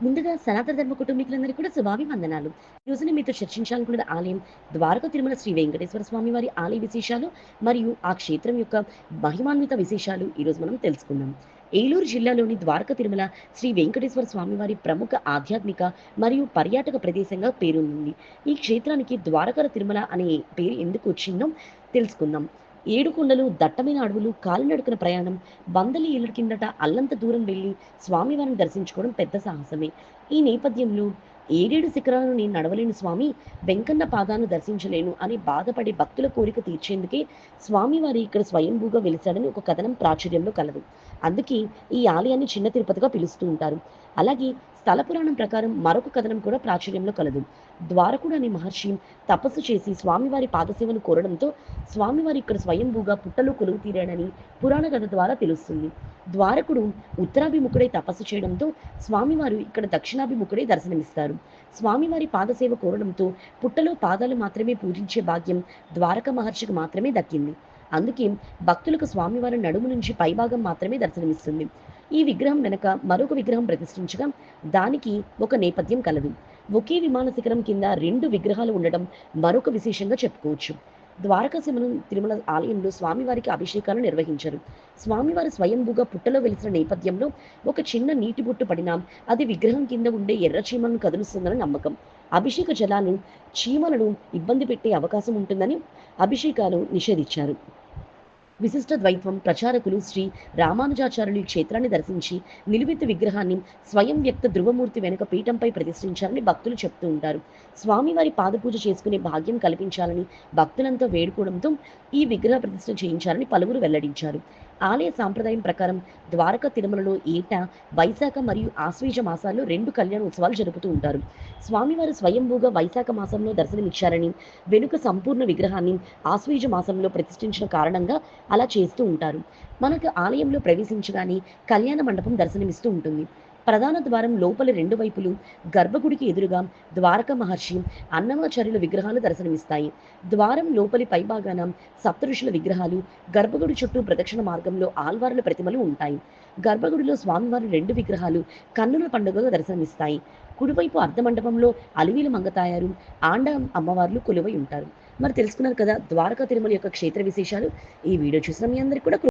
ముందుగా సనాతన ధర్మ కుటుంబీకులందరికీ కూడా శుభాభివందనాలు. ఈ రోజున మీతో చర్చించాలనుకున్న ఆలయం ద్వారక తిరుమల శ్రీ వెంకటేశ్వర స్వామి వారి ఆలయ విశేషాలు మరియు ఆ క్షేత్రం యొక్క మహిమాన్విత విశేషాలు ఈరోజు మనం తెలుసుకుందాం. ఏలూరు జిల్లాలోని ద్వారక తిరుమల శ్రీ వెంకటేశ్వర స్వామి వారి ప్రముఖ ఆధ్యాత్మిక మరియు పర్యాటక ప్రదేశంగా పేరుంది ఈ క్షేత్రానికి ద్వారకర తిరుమల అనే పేరు ఎందుకు వచ్చిందో తెలుసుకుందాం. ఏడు కొండలు దట్టమైన అడవులు కాలినడుకున ప్రయాణం బందలి ఇళ్ళ కిందట అల్లంత దూరం వెళ్ళి స్వామివారిని దర్శించుకోవడం పెద్ద సాహసమే. ఈ నేపథ్యంలో ఏడేడు శిఖరాలను నేను నడవలేని స్వామి వెంకన్న పాదాన్ని దర్శించలేను అని బాధపడే భక్తుల కోరిక తీర్చేందుకే స్వామివారి ఇక్కడ స్వయంభూగా వెలిశాడని ఒక కథనం ప్రాచుర్యంలో కలదు. అందుకే ఈ ఆలయాన్ని చిన్న తిరుపతిగా పిలుస్తూ ఉంటారు. అలాగే స్థల పురాణం ప్రకారం మరొక కథనం కూడా ప్రాచుర్యంలో కలదు. ద్వారకుడు అనే మహర్షి తపస్సు చేసి స్వామివారి పాదసేవను కోరడంతో స్వామివారి ఇక్కడ స్వయంభూగా పుట్టలో కొలువు తీరాడని పురాణ కథ ద్వారా తెలుస్తుంది. ద్వారకుడు ఉత్తరాభిముఖుడై తపస్సు చేయడంతో స్వామివారు ఇక్కడ దక్షిణాభిముఖుడై దర్శనమిస్తారు. స్వామివారి పాదసేవ కోరడంతో పుట్టలో పాదాలు మాత్రమే పూజించే భాగ్యం ద్వారక మహర్షికి మాత్రమే దక్కింది. అందుకే భక్తులకు స్వామివారి నడుము నుంచి పైభాగం మాత్రమే దర్శనమిస్తుంది. ఈ విగ్రహం వెనక మరొక విగ్రహం ప్రతిష్ఠించగా దానికి ఒక నేపథ్యం కలదు. ఒకే విమాన శిఖరం కింద రెండు విగ్రహాలు ఉండడం మరొక విశేషంగా చెప్పుకోవచ్చు. ద్వారకాశిమనం తిరుమల ఆలయంలో స్వామివారికి అభిషేకాలు నిర్వహించారు. స్వామివారు స్వయంభూగా పుట్టలో వెలిసిన నేపథ్యంలో ఒక చిన్న నీటి బొట్టు పడినా అది విగ్రహం కింద ఉండే ఎర్ర చీమలను కదులుస్తుందని నమ్మకం. అభిషేక జలాలు చీమలను ఇబ్బంది పెట్టే అవకాశం ఉంటుందని అభిషేకాలు నిషేధించారు. విశిష్ట ద్వైత్వం ప్రచారకులు శ్రీ రామానుజాచార్యులు ఈ క్షేత్రాన్ని దర్శించి నిలువెత్తు విగ్రహాన్ని స్వయం వ్యక్త ధృవమూర్తి వెనుక పీఠంపై ప్రతిష్ఠించారని భక్తులు చెప్తూ ఉంటారు. స్వామివారి పాదపూజ చేసుకునే భాగ్యం కల్పించాలని భక్తులంతా వేడుకోవడంతో ఈ విగ్రహ ప్రతిష్ఠ చేయించారని పలువురు వెల్లడించారు. ఆలయ సాంప్రదాయం ప్రకారం ద్వారక తిరుమలలో ఏటా వైశాఖ మరియు ఆశ్వీజ మాసాల్లో రెండు కళ్యాణ ఉత్సవాలు జరుపుతూ ఉంటారు. స్వామివారు స్వయంభూగా వైశాఖ మాసంలో దర్శనమిచ్చారని వెనుక సంపూర్ణ విగ్రహాన్ని ఆశ్వీజ మాసంలో ప్రతిష్ఠించిన కారణంగా అలా చేస్తూ ఉంటారు. మనకు ఆలయంలో ప్రవేశించగానే కళ్యాణ మండపం దర్శనమిస్తూ ఉంటుంది. ప్రధాన ద్వారం లోపలి రెండు వైపులు గర్భగుడికి ఎదురుగా ద్వారక మహర్షి అన్నమాచార్యుల విగ్రహాలు దర్శనమిస్తాయి. ద్వారం లోపలి పైభాగాన సప్తఋషుల విగ్రహాలు గర్భగుడి చుట్టూ ప్రదక్షిణ మార్గంలో ఆల్వార్ల ప్రతిమలు ఉంటాయి. గర్భగుడిలో స్వామివారి రెండు విగ్రహాలు కన్నుల పండుగగా దర్శనమిస్తాయి. కుడివైపు అర్ధమండపంలో అలివీల మంగతాయారు ఆండ అమ్మవార్లు కొలువై ఉంటారు. మరి తెలుసుకున్నారు కదా ద్వారకా తిరుమల యొక్క క్షేత్ర విశేషాలు. ఈ వీడియో చూసిన మీ అందరికీ కూడా